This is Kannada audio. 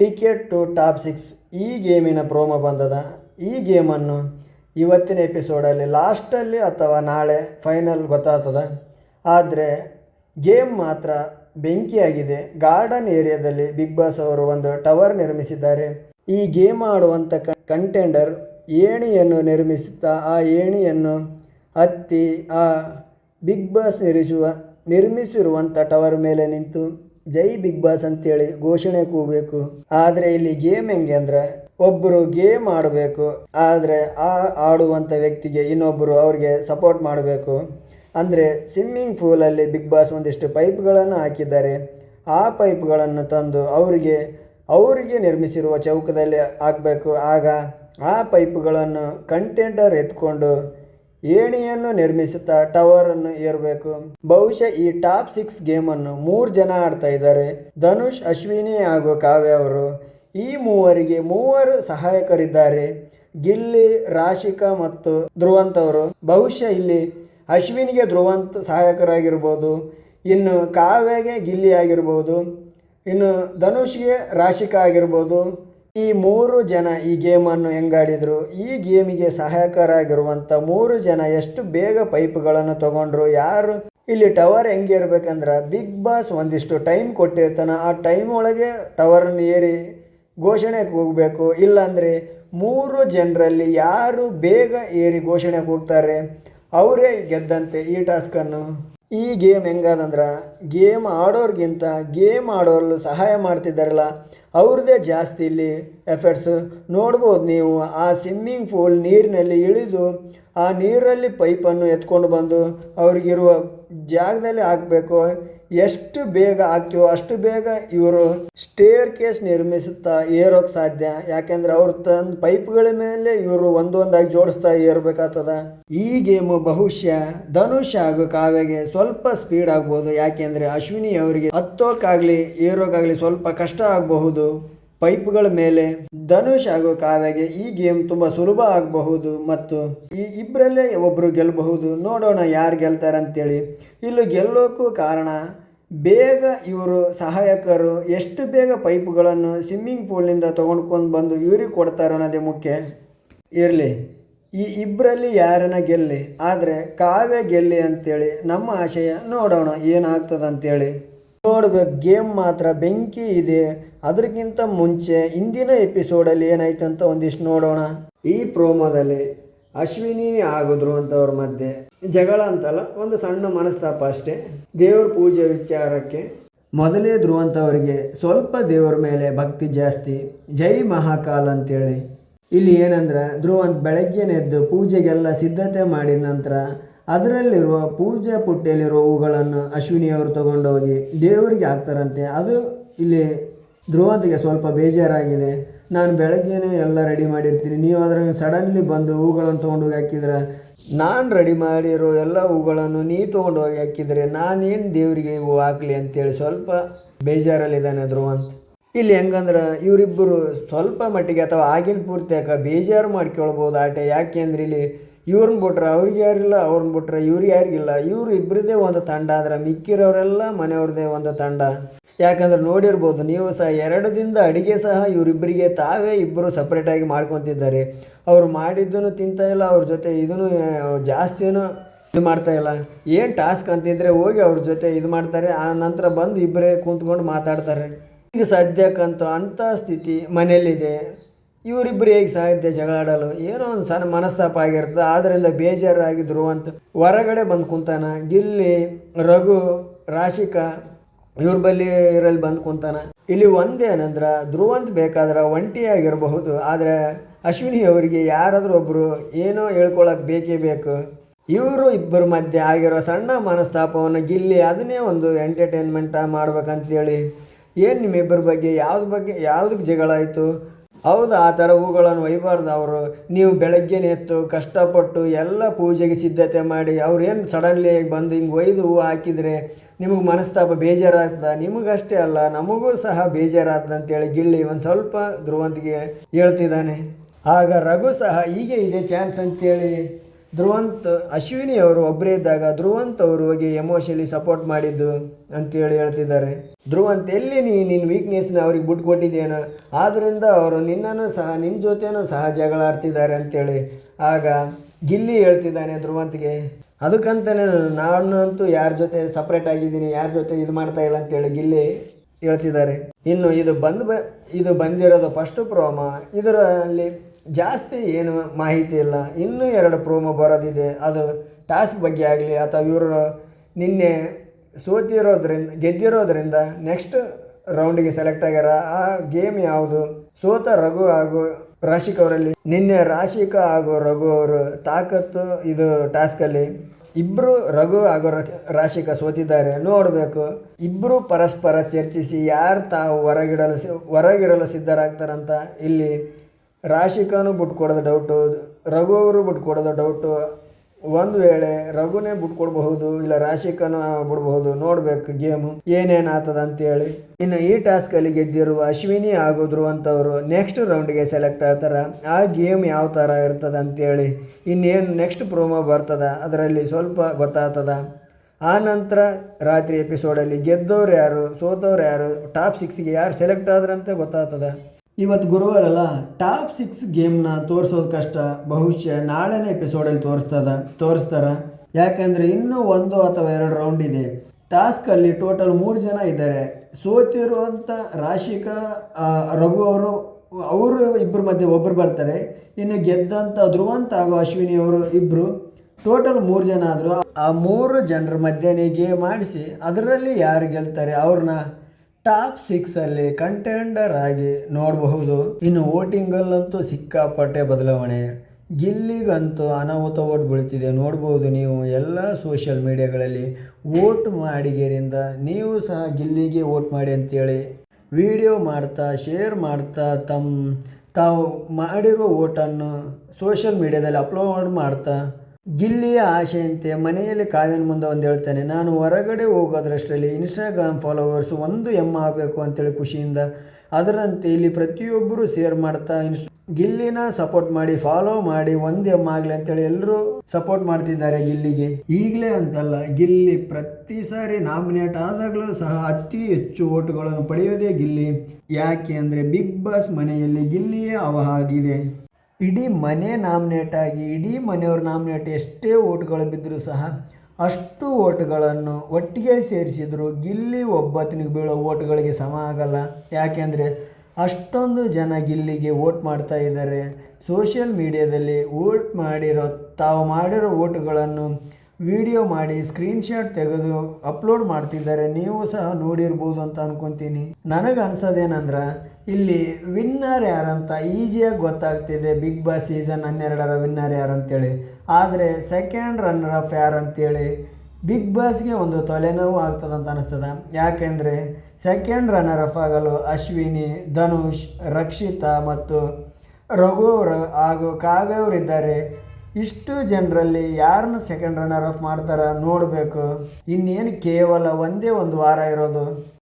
ಟಿಕೆಟ್ ಟು ಟಾಪ್ ಸಿಕ್ಸ್ ಈ ಗೇಮಿನ ಪ್ರೋಮೋ ಬಂದದ. ಈ ಗೇಮನ್ನು ಇವತ್ತಿನ ಎಪಿಸೋಡಲ್ಲಿ ಲಾಸ್ಟಲ್ಲಿ ಅಥವಾ ನಾಳೆ ಫೈನಲ್ ಗೊತ್ತಾಗ್ತದ. ಆದರೆ ಗೇಮ್ ಮಾತ್ರ ಬೆಂಕಿಯಾಗಿದೆ. ಗಾರ್ಡನ್ ಏರಿಯಾದಲ್ಲಿ ಬಿಗ್ ಬಾಸ್ ಅವರು ಒಂದು ಟವರ್ ನಿರ್ಮಿಸಿದ್ದಾರೆ. ಈ ಗೇಮ್ ಆಡುವಂಥ ಕಂಟೆಂಡರ್ ಏಣಿಯನ್ನು ನಿರ್ಮಿಸುತ್ತಾ, ಆ ಏಣಿಯನ್ನು ಹತ್ತಿ, ಆ ಬಿಗ್ ಬಾಸ್ ನಿರ್ಮಿಸುವ ನಿರ್ಮಿಸಿರುವಂಥ ಟವರ್ ಮೇಲೆ ನಿಂತು ಜೈ ಬಿಗ್ ಬಾಸ್ ಅಂತೇಳಿ ಘೋಷಣೆ ಕೂಗಬೇಕು. ಆದರೆ ಇಲ್ಲಿ ಗೇಮ್ ಹೆಂಗೆ ಅಂದ್ರೆ ಒಬ್ಬರು ಗೇಮ್ ಆಡಬೇಕು, ಆದರೆ ಆ ಆಡುವಂಥ ವ್ಯಕ್ತಿಗೆ ಇನ್ನೊಬ್ಬರು ಅವ್ರಿಗೆ ಸಪೋರ್ಟ್ ಮಾಡಬೇಕು. ಅಂದರೆ ಸ್ವಿಮ್ಮಿಂಗ್ ಪೂಲಲ್ಲಿ ಬಿಗ್ ಬಾಸ್ ಒಂದಿಷ್ಟು ಪೈಪ್ಗಳನ್ನು ಹಾಕಿದ್ದಾರೆ. ಆ ಪೈಪ್ಗಳನ್ನು ತಂದು ಅವರಿಗೆ ಅವರಿಗೆ ನಿರ್ಮಿಸಿರುವ ಚೌಕದಲ್ಲಿ ಹಾಕಬೇಕು. ಆಗ ಆ ಪೈಪ್ಗಳನ್ನು ಕಂಟೆಂಟರ್ ಎತ್ಕೊಂಡು ಏಣಿಯನ್ನು ನಿರ್ಮಿಸುತ್ತಾ ಟವರ್ ಅನ್ನು ಏರಬೇಕು. ಬಹುಶಃ ಈ ಟಾಪ್ ಸಿಕ್ಸ್ ಗೇಮನ್ನು ಮೂರು ಜನ ಆಡ್ತಾ ಇದ್ದಾರೆ. ಧನುಷ್, ಅಶ್ವಿನಿ ಹಾಗೂ ಕಾವ್ಯ ಅವರು. ಈ ಮೂವರಿಗೆ ಮೂವರು ಸಹಾಯಕರಿದ್ದಾರೆ. ಗಿಲ್ಲಿ, ರಾಶಿಕಾ ಮತ್ತು ಧ್ರುವಂತ್ ಅವರು. ಬಹುಶಃ ಇಲ್ಲಿ ಅಶ್ವಿನಿಗೆ ಧ್ರುವಂತ್ ಸಹಾಯಕರಾಗಿರ್ಬೋದು. ಇನ್ನು ಕಾವ್ಯಗೆ ಗಿಲ್ಲಿ ಆಗಿರ್ಬೋದು. ಇನ್ನು ಧನುಷ್ಗೆ ರಾಶಿಕಾ ಆಗಿರ್ಬೋದು. ಈ ಮೂರು ಜನ ಈ ಗೇಮನ್ನು ಹೆಂಗಾಡಿದ್ರು? ಈ ಗೇಮಿಗೆ ಸಹಾಯಕರಾಗಿರುವಂಥ ಮೂರು ಜನ ಎಷ್ಟು ಬೇಗ ಪೈಪ್ಗಳನ್ನು ತಗೊಂಡ್ರು? ಯಾರು? ಇಲ್ಲಿ ಟವರ್ ಹೆಂಗೆ ಇರ್ಬೇಕಂದ್ರೆ ಬಿಗ್ ಬಾಸ್ ಒಂದಿಷ್ಟು ಟೈಮ್ ಕೊಟ್ಟಿರ್ತಾನೆ. ಆ ಟೈಮ್ ಒಳಗೆ ಟವರನ್ನು ಏರಿ ಘೋಷಣೆಗೆ ಹೋಗಬೇಕು. ಇಲ್ಲಾಂದರೆ ಮೂರು ಜನರಲ್ಲಿ ಯಾರು ಬೇಗ ಏರಿ ಘೋಷಣೆಗೆ ಹೋಗ್ತಾರೆ? ಅವರೇ ಗೆದ್ದಂತೆ ಈ ಟಾಸ್ಕನ್ನು ಈ ಗೇಮ್ ಹೆಂಗಾದಂದ್ರೆ ಗೇಮ್ ಆಡೋರ್ಗಿಂತ ಗೇಮ್ ಆಡೋರ್ಲು ಸಹಾಯ ಮಾಡ್ತಿದ್ದಾರಲ್ಲ. ಅವ್ರದ್ದೇ ಜಾಸ್ತಿ ಇಲ್ಲಿ ಎಫೆಕ್ಟ್ಸು ನೋಡ್ಬೋದು ನೀವು, ಆ ಸ್ವಿಮ್ಮಿಂಗ್ ಪೂಲ್ ನೀರಿನಲ್ಲಿ ಇಳಿದು, ಆ ನೀರಲ್ಲಿ ಪೈಪನ್ನು ಎತ್ಕೊಂಡು ಬಂದು ಅವ್ರಿಗಿರುವ ಜಾಗದಲ್ಲಿ ಹಾಕಬೇಕು. ಎಷ್ಟು ಬೇಗ ಆಗ್ತೀವೋ ಅಷ್ಟು ಬೇಗ ಇವರು ಸ್ಟೇರ್ ಕೇಸ್ ನಿರ್ಮಿಸುತ್ತಾ ಏರೋಕೆ ಸಾಧ್ಯ. ಯಾಕೆಂದ್ರೆ ಅವ್ರು ತನ್ನ ಪೈಪ್ಗಳ ಮೇಲೆ ಇವರು ಒಂದೊಂದಾಗಿ ಜೋಡಿಸ್ತಾ ಏರ್ಬೇಕಾಗ್ತದ. ಈ ಗೇಮು ಬಹುಶಃ ಧನುಷ್ ಹಾಗೂ ಕಾವ್ಯಗೆ ಸ್ವಲ್ಪ ಸ್ಪೀಡ್ ಆಗ್ಬೋದು. ಯಾಕೆಂದ್ರೆ ಅಶ್ವಿನಿ ಅವರಿಗೆ ಹತ್ತೋಕ್ಕಾಗಲಿ ಏರೋಕಾಗ್ಲಿ ಸ್ವಲ್ಪ ಕಷ್ಟ ಆಗಬಹುದು. ಪೈಪ್ಗಳ ಮೇಲೆ ಧನುಷ್ ಹಾಗೂ ಕಾವ್ಯಗೆ ಈ ಗೇಮ್ ತುಂಬ ಸುಲಭ ಆಗಬಹುದು ಮತ್ತು ಈ ಇಬ್ಬರಲ್ಲೇ ಒಬ್ಬರು ಗೆಲ್ಲಬಹುದು ನೋಡೋಣ ಯಾರು ಗೆಲ್ತಾರೆ ಅಂತೇಳಿ ಇಲ್ಲಿ ಗೆಲ್ಲೋಕ್ಕೂ ಕಾರಣ ಬೇಗ ಇವರು ಸಹಾಯಕರು ಎಷ್ಟು ಬೇಗ ಪೈಪ್ಗಳನ್ನು ಸ್ವಿಮ್ಮಿಂಗ್ ಪೂಲ್ನಿಂದ ತೊಗೊಂಡ್ಕೊಂಡು ಬಂದು ಇವ್ರಿಗೆ ಕೊಡ್ತಾರೋ ಅನ್ನೋದೇ ಮುಖ್ಯ. ಇರಲಿ. ಈ ಇಬ್ಬರಲ್ಲಿ ಯಾರನ್ನ ಗೆಲ್ಲಿ, ಆದರೆ ಕಾವ್ಯ ಗೆಲ್ಲಿ ಅಂತೇಳಿ ನಮ್ಮ ಆಶಯ ನೋಡೋಣ ಏನಾಗ್ತದೆ ಅಂತೇಳಿ ನೋಡ್ಬೇಕು, ಗೇಮ್ ಮಾತ್ರ, ಬೆಂಕಿ ಇದೆ. ಅದಕ್ಕಿಂತ ಮುಂಚೆ ಇಂದಿನ ಎಪಿಸೋಡಲ್ಲಿ ಏನಾಯ್ತು ಅಂತ ಒಂದಿಷ್ಟು ನೋಡೋಣ. ಈ ಪ್ರೋಮೋದಲ್ಲಿ ಅಶ್ವಿನಿ ಆಗುದ್ರು ಅಂತವ್ರ ಮಧ್ಯೆ ಜಗಳ ಅಂತಲ್ಲ, ಒಂದು ಸಣ್ಣ ಮನಸ್ತಾಪ ಅಷ್ಟೇ. ದೇವ್ರ ಪೂಜೆ ವಿಚಾರಕ್ಕೆ ಮೊದಲೇ ಧ್ರುವಂತವರಿಗೆ ಸ್ವಲ್ಪ ದೇವ್ರ ಮೇಲೆ ಭಕ್ತಿ ಜಾಸ್ತಿ. ಜೈ ಮಹಾಕಾಲ್ ಅಂತೇಳಿ. ಇಲ್ಲಿ ಏನಂದ್ರೆ, ಧ್ರುವಂತ್ ಬೆಳಗ್ಗೆನೆದ್ದು ಪೂಜೆಗೆಲ್ಲ ಸಿದ್ಧತೆ ಮಾಡಿದ ನಂತರ ಅದರಲ್ಲಿರುವ ಪೂಜೆ ಪುಟ್ಟಿಯಲ್ಲಿರುವ ಹೂಗಳನ್ನು ಅಶ್ವಿನಿಯವರು ತಗೊಂಡೋಗಿ ದೇವರಿಗೆ ಹಾಕ್ತಾರಂತೆ. ಅದು ಇಲ್ಲಿ ಧ್ರುವಂತಿಗೆ ಸ್ವಲ್ಪ ಬೇಜಾರಾಗಿದೆ. ನಾನು ಬೆಳಗ್ಗೆನೇ ಎಲ್ಲ ರೆಡಿ ಮಾಡಿರ್ತೀನಿ. ನೀವು ಅದರ ಸಡನ್ಲಿ ಬಂದು ಹೂಗಳನ್ನು ತೊಗೊಂಡೋಗಿ ಹಾಕಿದ್ರೆ, ನಾನು ರೆಡಿ ಮಾಡಿರೋ ಎಲ್ಲ ಹೂಗಳನ್ನು ನೀ ತೊಗೊಂಡೋಗಿ ಹಾಕಿದರೆ ನಾನೇನು ದೇವರಿಗೆ ಹೂ ಹಾಕಲಿ ಅಂತೇಳಿ ಸ್ವಲ್ಪ ಬೇಜಾರಲ್ಲಿದ್ದಾನೆ ಧ್ರುವಂತ್ ಇಲ್ಲಿ ಹೆಂಗಂದ್ರೆ ಇವರಿಬ್ಬರು ಸ್ವಲ್ಪ ಮಟ್ಟಿಗೆ ಅಥವಾ ಆಗಿನ ಪೂರ್ತಿ ಯಾಕೆ ಬೇಜಾರು ಮಾಡ್ಕೊಳ್ಬೋದು ಆಟ. ಯಾಕೆಂದ್ರೆ ಇಲ್ಲಿ ಇವ್ರನ್ನ ಬಿಟ್ರೆ ಅವ್ರಿಗೆ ಯಾರಿಲ್ಲ, ಅವ್ರನ್ನ ಬಿಟ್ರೆ ಇವ್ರು ಯಾರಿಗಿಲ್ಲ. ಇವ್ರು ಇಬ್ಬರದೇ ಒಂದು ತಂಡ ಅಂದ್ರೆ ಮಿಕ್ಕಿರೋರೆಲ್ಲ ಮನೆಯವ್ರದ್ದೇ ಒಂದು ತಂಡ. ಯಾಕಂದ್ರೆ ನೋಡಿರ್ಬೋದು, ನೀವು ಸಹ ಎರಡು ದಿನದ ಅಡಿಗೆ ಸಹ ಇವರಿಬ್ಬರಿಗೆ ತಾವೇ ಇಬ್ಬರು ಸಪ್ರೇಟಾಗಿ ಮಾಡ್ಕೊತಿದ್ದಾರೆ. ಅವ್ರು ಮಾಡಿದ್ದೂ ತಿಂತಾ ಇಲ್ಲ, ಅವ್ರ ಜೊತೆ ಇದನ್ನು ಜಾಸ್ತಿಯೂ ಇದು ಮಾಡ್ತಾ ಇಲ್ಲ. ಏನು ಟಾಸ್ಕ್ ಅಂತಿದ್ರೆ ಹೋಗಿ ಅವ್ರ ಜೊತೆ ಇದು ಮಾಡ್ತಾರೆ, ಆ ನಂತರ ಬಂದು ಇಬ್ಬರೇ ಕೂತ್ಕೊಂಡು ಮಾತಾಡ್ತಾರೆ. ಈಗ ಸದ್ಯಕ್ಕಂತೂ ಅಂಥ ಸ್ಥಿತಿ ಮನೆಯಲ್ಲಿದೆ. ಇವರಿಬ್ಬರು ಹೇಗೆ ಸಾಧ್ಯ ಜಗಳಾಡಲು? ಏನೋ ಒಂದು ಸಣ್ಣ ಮನಸ್ತಾಪ ಆಗಿರ್ತದೆ ಆದ್ದರಿಂದ ಬೇಜಾರಾಗಿ ಧ್ರುವಂತ ಹೊರಗಡೆ ಬಂದು ಕುಂತಾನ. ಗಿಲ್ಲಿ, ರಘು, ರಾಶಿಕಾ ಇವ್ರ ಬಳಿ ಇರಲ್ಲಿ ಬಂದು ಕುಂತಾನ. ಇಲ್ಲಿ ಒಂದೇನಂದ್ರೆ ಧ್ರುವಂತ ಬೇಕಾದ್ರೆ ಒಂಟಿಯಾಗಿರಬಹುದು. ಆದರೆ ಅಶ್ವಿನಿ ಅವರಿಗೆ ಯಾರಾದರೂ ಒಬ್ಬರು ಏನೋ ಹೇಳ್ಕೊಳಕ್ಕೆ ಬೇಕೇ ಬೇಕು. ಇವರು ಇಬ್ಬರ ಮಧ್ಯೆ ಆಗಿರೋ ಸಣ್ಣ ಮನಸ್ತಾಪವನ್ನು ಗಿಲ್ಲಿ ಅದನ್ನೇ ಒಂದು ಎಂಟರ್ಟೈನ್ಮೆಂಟ ಮಾಡ್ಬೇಕಂತೇಳಿ. ಏನು ನಿಮ್ಮಿಬ್ಬರ ಬಗ್ಗೆ? ಯಾವ್ದು ಬಗ್ಗೆ? ಯಾವುದಕ್ಕೆ ಜಗಳ ಆಯಿತು? ಹೌದು, ಆ ಥರ ಹೂಗಳನ್ನು ಒಯ್ಬಾರ್ದು. ಅವರು ನೀವು ಬೆಳಗ್ಗೆನೇ ಎತ್ತು, ಕಷ್ಟಪಟ್ಟು ಎಲ್ಲ ಪೂಜೆಗೆ ಸಿದ್ಧತೆ ಮಾಡಿ ಅವ್ರೇನು ಸಡನ್ಲಿ ಬಂದು ಹಿಂಗೆ ಒಯ್ದು ಹೂವು ಹಾಕಿದರೆ ನಿಮಗೆ ಮನಸ್ತಾಪ ಬೇಜಾರಾಗ್ತದೆ? ನಿಮಗಷ್ಟೇ ಅಲ್ಲ, ನಮಗೂ ಸಹ ಬೇಜಾರಾಗ್ತದೆ ಅಂತೇಳಿ ಗಿಳ್ಳಿ ಒಂದು ಸ್ವಲ್ಪ ಧ್ರುವಂತಿಗೆ ಹೇಳ್ತಿದ್ದಾನೆ. ಆಗ ರಘು ಸಹ ಹೀಗೆ ಇದೆ ಚಾನ್ಸ್ ಅಂತೇಳಿ ಧ್ರುವಂತ್ ಅಶ್ವಿನಿ ಅವರು ಒಬ್ಬರೇ ಇದ್ದಾಗ ಧ್ರುವಂತ್ ಅವರು ಹೋಗಿ ಎಮೋಷನಲಿ ಸಪೋರ್ಟ್ ಮಾಡಿದ್ದು ಅಂತೇಳಿ ಹೇಳ್ತಿದ್ದಾರೆ. ಧ್ರುವಂತ್, ಎಲ್ಲಿ ನೀ ನಿನ್ನ ವೀಕ್ನೆಸ್ನ ಅವ್ರಿಗೆ ಬಿಟ್ಟು ಕೊಟ್ಟಿದ್ದೇನೋ ಆದ್ದರಿಂದ ಅವರು ನಿನ್ನನ್ನು ಸಹ ನಿನ್ನ ಜೊತೆನೂ ಸಹ ಜಗಳ ಆಡ್ತಿದ್ದಾರೆ ಅಂತೇಳಿ ಆಗ ಗಿಲ್ಲಿ ಹೇಳ್ತಿದ್ದಾನೆ ಧ್ರುವಂತ್ಗೆ. ಅದಕ್ಕಂತಲೇ ನಾನು ಅಂತೂ ಯಾರ ಜೊತೆ ಸಪ್ರೇಟ್ ಆಗಿದ್ದೀನಿ, ಯಾರ ಜೊತೆ ಇದು ಮಾಡ್ತಾ ಇಲ್ಲ ಅಂತೇಳಿ ಗಿಲ್ಲಿ ಹೇಳ್ತಿದ್ದಾರೆ. ಇನ್ನು ಇದು ಬಂದು ಬ, ಇದು ಬಂದಿರೋದು ಫಸ್ಟ್ ಪ್ರೋಮ ಇದರಲ್ಲಿ ಜಾಸ್ತಿ ಏನು ಮಾಹಿತಿ ಇಲ್ಲ. ಇನ್ನೂ ಎರಡು ಪ್ರೋಮೋ ಬರೋದಿದೆ. ಅದು ಟಾಸ್ಕ್ ಬಗ್ಗೆ ಆಗಲಿ ಅಥವಾ ಇವರು ನಿನ್ನೆ ಸೋತಿರೋದ್ರಿಂದ, ಗೆದ್ದಿರೋದ್ರಿಂದ ನೆಕ್ಸ್ಟ್ ರೌಂಡಿಗೆ ಸೆಲೆಕ್ಟ್ ಆಗ್ಯಾರ. ಆ ಗೇಮ್ ಯಾವುದು? ಸೋತ ರಘು ಹಾಗೂ ರಾಶಿಕ್ ಅವರಲ್ಲಿ. ನಿನ್ನೆ ರಾಶಿಕ ಹಾಗೂ ರಘು ಅವರು ತಾಕತ್ತು, ಇದು ಟಾಸ್ಕಲ್ಲಿ ಇಬ್ಬರು ರಘು ಹಾಗೂ ರಾಶಿಕ ಸೋತಿದ್ದಾರೆ. ನೋಡಬೇಕು. ಇಬ್ಬರು ಪರಸ್ಪರ ಚರ್ಚಿಸಿ ಯಾರು ತಾವು ಹೊರಗಿಡಲು ಹೊರಗಿರಲು ಸಿದ್ಧರಾಗ್ತಾರಂತ ಇಲ್ಲಿ ರಾಶಿಕನು ಬಿಟ್ಕೊಡೋದು ಡೌಟು ರಘು ಅವರು ಬಿಟ್ಕೊಡೋದು ಡೌಟು ಒಂದು ವೇಳೆ ರಘುನೇ ಬಿಟ್ಕೊಡ್ಬಹುದು ಇಲ್ಲ ರಾಶಿಕನು ಬಿಡ್ಬಹುದು, ನೋಡ್ಬೇಕು ಗೇಮು ಏನೇನು ಆಗ್ತದ ಅಂತೇಳಿ. ಇನ್ನು ಈ ಟಾಸ್ಕಲ್ಲಿ ಗೆದ್ದಿರುವ ಅಶ್ವಿನಿ ಆಗೋದ್ರು ಧ್ರುವಂತವರು ನೆಕ್ಸ್ಟ್ ರೌಂಡ್ಗೆ ಸೆಲೆಕ್ಟ್ ಆಗ್ತಾರೆ. ಆ ಗೇಮ್ ಯಾವ ಥರ ಇರ್ತದ ಅಂತೇಳಿ ಇನ್ನೇನು ನೆಕ್ಸ್ಟ್ ಪ್ರೋಮೋ ಬರ್ತದ ಅದರಲ್ಲಿ ಸ್ವಲ್ಪ ಗೊತ್ತಾಗ್ತದ. ಆ ನಂತರ ರಾತ್ರಿ ಎಪಿಸೋಡಲ್ಲಿ ಗೆದ್ದವ್ರು ಯಾರು, ಸೋತವ್ರು ಯಾರು ಟಾಪ್ ಸಿಕ್ಸ್ಗೆ ಯಾರು ಸೆಲೆಕ್ಟ್ ಆದ್ರಂತ ಗೊತ್ತಾಗ್ತದ. ಇವತ್ತು ಗುರುವಾರಲ್ಲ, ಟಾಪ್ ಸಿಕ್ಸ್ ಗೇಮ್ನ ತೋರಿಸೋದು ಕಷ್ಟ. ಬಹುಶಃ ನಾಳೆನೇ ಎಪಿಸೋಡಲ್ಲಿ ತೋರಿಸ್ತದ, ತೋರಿಸ್ತಾರ? ಯಾಕಂದರೆ ಇನ್ನೂ ಒಂದು ಅಥವಾ ಎರಡು ರೌಂಡ್ ಇದೆ. ಟಾಸ್ಕಲ್ಲಿ ಟೋಟಲ್ ಮೂರು ಜನ ಇದ್ದಾರೆ. ಸೋತಿರುವಂಥ ರಾಶಿಕ ರಘು ಅವರು ಅವರು ಇಬ್ಬರ ಮಧ್ಯೆ ಒಬ್ಬರು ಬರ್ತಾರೆ. ಇನ್ನು ಗೆದ್ದಂಥ ಧ್ರುವಂತ ಹಾಗೂ ಅಶ್ವಿನಿ ಅವರು ಇಬ್ಬರು ಟೋಟಲ್ ಮೂರು ಜನ ಆದರೂ ಆ ಮೂರು ಜನರ ಮಧ್ಯೆ ಗೇಮ್ ಮಾಡಿಸಿ ಅದರಲ್ಲಿ ಯಾರು ಗೆಲ್ತಾರೆ? ಅವ್ರನ್ನ ಟಾಪ್ ಸಿಕ್ಸಲ್ಲಿ ಕಂಟೆಂಡರ್ ಆಗಿ ನೋಡಬಹುದು. ಇನ್ನು ವೋಟಿಂಗಲ್ಲಂತೂ ಸಿಕ್ಕಾಪಟ್ಟೆ ಬದಲಾವಣೆ. ಗಿಲ್ಲಿಗಂತೂ ಅನಾಹುತ ಓಟ್ ಬೀಳ್ತಿದೆ. ನೋಡ್ಬೋದು ನೀವು ಎಲ್ಲ ಸೋಷಿಯಲ್ ಮೀಡಿಯಾಗಳಲ್ಲಿ ವೋಟ್ ಮಾಡಿಗೆರಿಂದ ನೀವು ಸಹ ಗಿಲ್ಲಿಗೆ ವೋಟ್ ಮಾಡಿ ಅಂತೇಳಿ. ವಿಡಿಯೋ ಮಾಡ್ತಾ ಶೇರ್ ಮಾಡ್ತಾ ತಮ್ಮ ತಾವು ಮಾಡಿರೋ ಓಟನ್ನು ಸೋಷಿಯಲ್ ಮೀಡಿಯಾದಲ್ಲಿ ಅಪ್ಲೋಡ್ ಮಾಡ್ತಾ ಗಿಲ್ಲಿಯ ಆಶೆಯಂತೆ ಮನೆಯಲ್ಲಿ ಕಾವ್ಯನ ಮುಂದೆ ಒಂದು ಹೇಳ್ತೇನೆ. ನಾನು ಹೊರಗಡೆ ಹೋಗೋದ್ರಷ್ಟರಲ್ಲಿ ಇನ್ಸ್ಟಾಗ್ರಾಮ್ ಫಾಲೋವರ್ಸ್ ಒಂದು ಎಂ ಆಗಬೇಕು ಅಂತೇಳಿ ಖುಷಿಯಿಂದ ಅದರಂತೆ ಇಲ್ಲಿ ಪ್ರತಿಯೊಬ್ಬರು ಶೇರ್ ಮಾಡ್ತಾ ಇನ್ಸ್ ಗಿಲ್ಲಿನ ಸಪೋರ್ಟ್ ಮಾಡಿ ಫಾಲೋ ಮಾಡಿ, ಒಂದು ಎಂ ಆಗಲಿ ಅಂತೇಳಿ ಎಲ್ಲರೂ ಸಪೋರ್ಟ್ ಮಾಡ್ತಿದ್ದಾರೆ ಗಿಲ್ಲಿಗೆ. ಈಗಲೇ ಅಂತಲ್ಲ, ಗಿಲ್ಲಿ ಪ್ರತಿ ಸಾರಿ ನಾಮಿನೇಟ್ ಆದಾಗಲೂ ಸಹ ಅತಿ ಹೆಚ್ಚು ಓಟುಗಳನ್ನು ಪಡೆಯೋದೇ ಗಿಲ್ಲಿ. ಯಾಕೆ ಅಂದರೆ ಬಿಗ್ ಬಾಸ್ ಮನೆಯಲ್ಲಿ ಗಿಲ್ಲಿಯೇ ಅವಹಾಗಿದೆ. ಇಡೀ ಮನೆ ನಾಮಿನೇಟ್ ಆಗಿ, ಇಡೀ ಮನೆಯವ್ರ ನಾಮಿನೇಟ್ ಎಷ್ಟೇ ಓಟ್ಗಳು ಬಿದ್ದರೂ ಸಹ ಅಷ್ಟು ಓಟ್ಗಳನ್ನು ಒಟ್ಟಿಗೆ ಸೇರಿಸಿದ್ರು ಗಿಲ್ಲಿ ಒಬ್ಬತ್ತಿನಿಗೆ ಬೀಳೋ ಓಟ್ಗಳಿಗೆ ಸಮ ಆಗಲ್ಲ. ಯಾಕೆಂದರೆ ಅಷ್ಟೊಂದು ಜನ ಗಿಲ್ಲಿಗೆ ಓಟ್ ಮಾಡ್ತಾ ಇದ್ದಾರೆ. ಸೋಷಿಯಲ್ ಮೀಡಿಯಾದಲ್ಲಿ ಓಟ್ ಮಾಡಿರೋ ತಾವು ಮಾಡಿರೋ ಓಟುಗಳನ್ನು ವಿಡಿಯೋ ಮಾಡಿ ಸ್ಕ್ರೀನ್ಶಾಟ್ ತೆಗೆದು ಅಪ್ಲೋಡ್ ಮಾಡ್ತಿದ್ದಾರೆ, ನೀವು ಸಹ ನೋಡಿರ್ಬೋದು ಅಂತ ಅನ್ಕೊತೀನಿ. ನನಗೆ ಅನ್ಸೋದೇನಂದ್ರೆ, ಇಲ್ಲಿ ವಿನ್ನರ್ ಯಾರಂತ ಈಸಿಯಾಗಿ ಗೊತ್ತಾಗ್ತಿದೆ ಬಿಗ್ ಬಾಸ್ ಸೀಸನ್ ಹನ್ನೆರಡರ ವಿನ್ನರ್ ಯಾರು ಅಂತೇಳಿ ಆದರೆ ಸೆಕೆಂಡ್ ರನ್ನರ್ ಅಪ್ ಯಾರು ಅಂತೇಳಿ ಬಿಗ್ ಬಾಸ್ಗೆ ಒಂದು ತಲೆನೋವು ಆಗ್ತದಂತ ಅನಿಸ್ತದೆ. ಯಾಕೆಂದರೆ ಸೆಕೆಂಡ್ ರನ್ನರ್ ಅಪ್ ಆಗಲು ಅಶ್ವಿನಿ, ಧನುಷ್, ರಕ್ಷಿತಾ ಮತ್ತು ರಘು ಹಾಗೂ ಕಾವ್ಯ ಅವರಿದ್ದಾರೆ. ಇಷ್ಟು ಜನರಲ್ಲಿ ಯಾರನ್ನು ಸೆಕೆಂಡ್ ರನ್ನರ್ ಅಪ್ ಮಾಡ್ತಾರ ನೋಡಬೇಕು. ಇನ್ನೇನು ಕೇವಲ ಒಂದೇ ಒಂದು ವಾರ ಇರೋದು.